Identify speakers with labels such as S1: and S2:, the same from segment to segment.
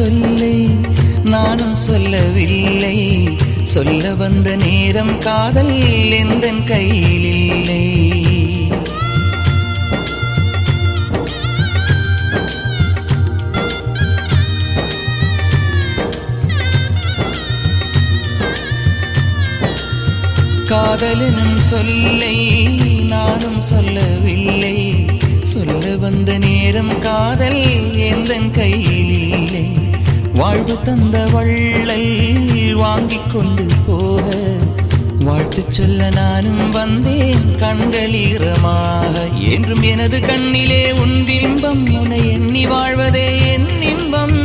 S1: சொல்லை நானும் சொல்லவில்லை. சொல்ல வந்த நேரம் காதல் எந்த கையில் இல்லை காதலனும் சொல்லை நானும் சொல்லவில்லை. சொல்ல வந்த நேரம் காதல் எந்த கையில் இல்லை வாழ்வு தந்த வள்ளல் வாங்கிக் கொண்டு போக. வாழ்த்து சொல்ல நானும் வந்தேன் கண்கள் ஈரமாக என்றும் எனது கண்ணிலே உன் பிம்பம் உன்னை எண்ணி வாழ்வதே என் இன்பம்.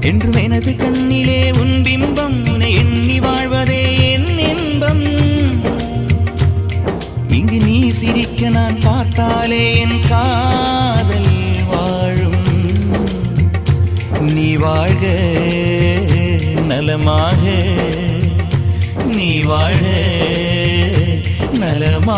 S1: என்றும் எனது கண்ணிலே உன் பிம்பம் നലമാഹേ നീ വാഴേ നലമാ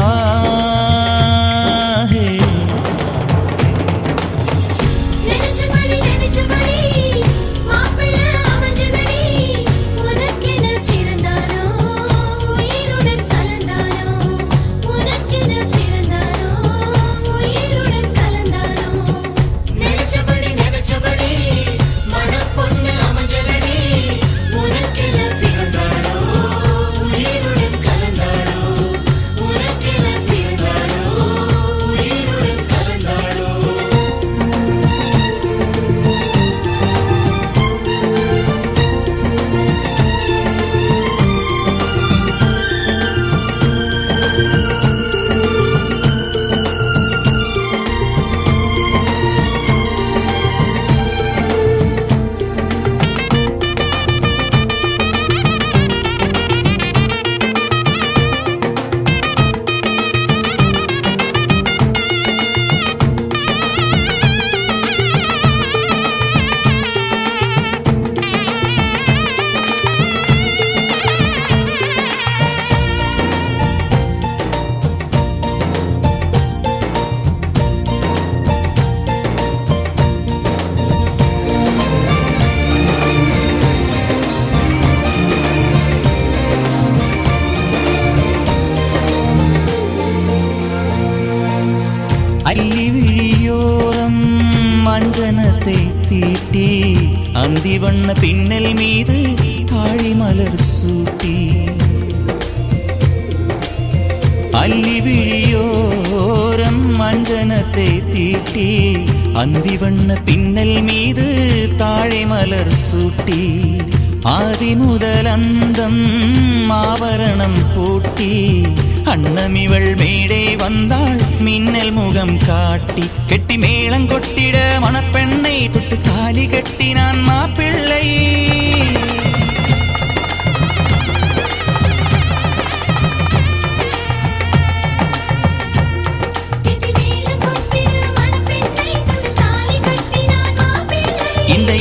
S1: അല്ലിവിഴിയോളം മഞ്ചനത്തെ തീട്ടി അന്തിവണ്ണ പിന്നൽ മീത് താഴിമലർ സൂട്ടി. അല്ലിവിഴിയോരം മഞ്ചനത്തെ തീട്ടി അന്തിവണ്ണ പിന്നൽ മീത് താഴിമലർ സൂട്ടി. ആദിമുതലന്തം ആവരണം പൂട്ടി. അണ്ണമിവൾ മേടേ வந்தாள். மின்னல் முகம் காட்டி கெட்டி மேளங்கொட்டிட மணப்பெண்ணை தொட்டு தாலி கட்டினான் மாப்பிள்ளை
S2: இந்த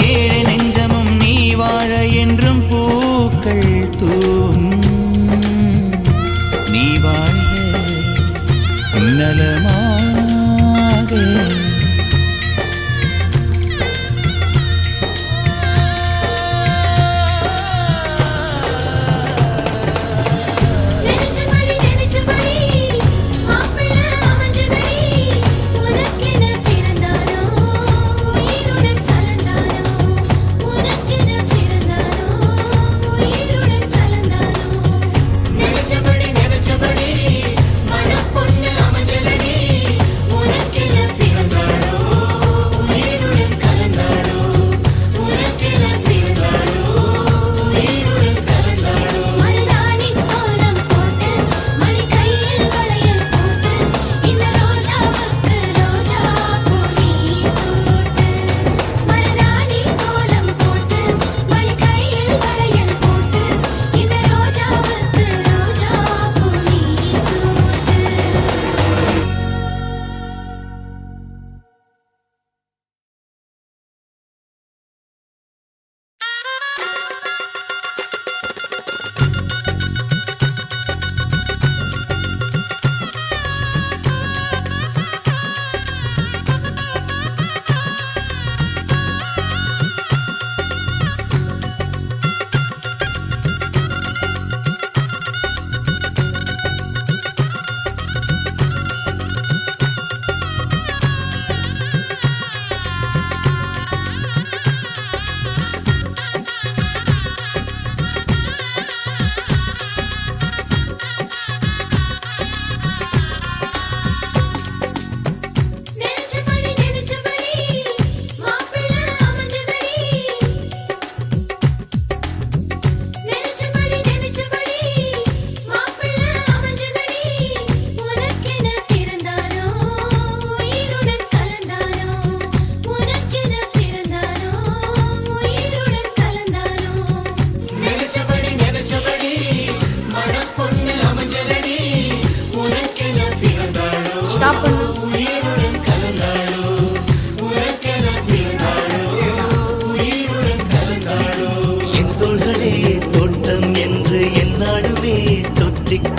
S2: me.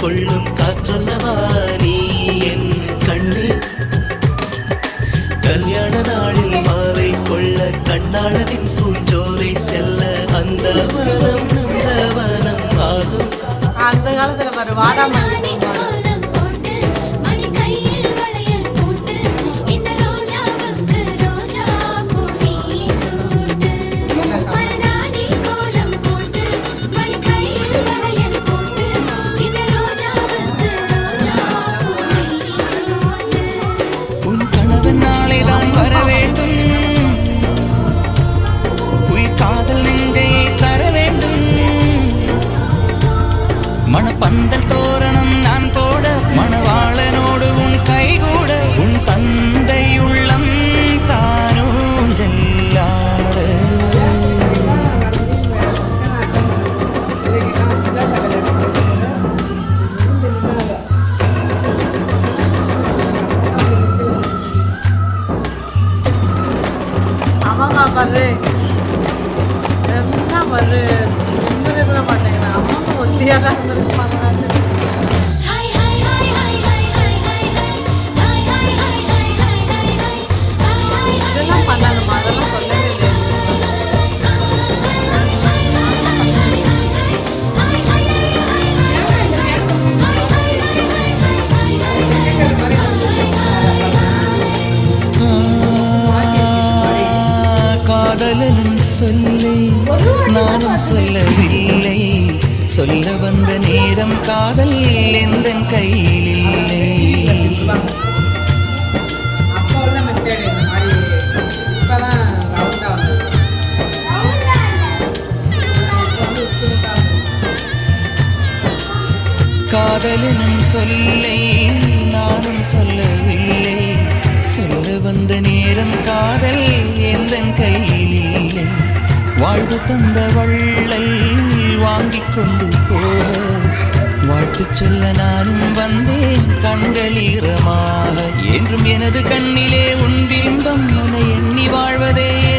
S2: கொள்ளும் காற்றல்லவா நீ என் கண்ணில் கல்யாண
S1: நாளில் மாறை கொள்ள
S3: கண்ணாளனின் பூஞ்சோரை செல்ல அந்த வனம் வனம் ஆகும்
S4: அந்த காலத்துல
S1: சொல்ல வந்த நேரம் காதல் எந்த கையில் இல்லை காதலனும் சொல்லை நானும் சொல்லவில்லை. சொல்ல வந்த நேரம் காதல் எந்த கையில் இல்லை வாழ்வு தந்த வள்ளல் வாங்கிக் கொண்டு போக வாழ்த்து சொல்ல நானும் வந்தேன் கண்கள் ஈரமாக. என்றும் எனது கண்ணிலே உன் பிம்பம் என எண்ணி வாழ்வதே.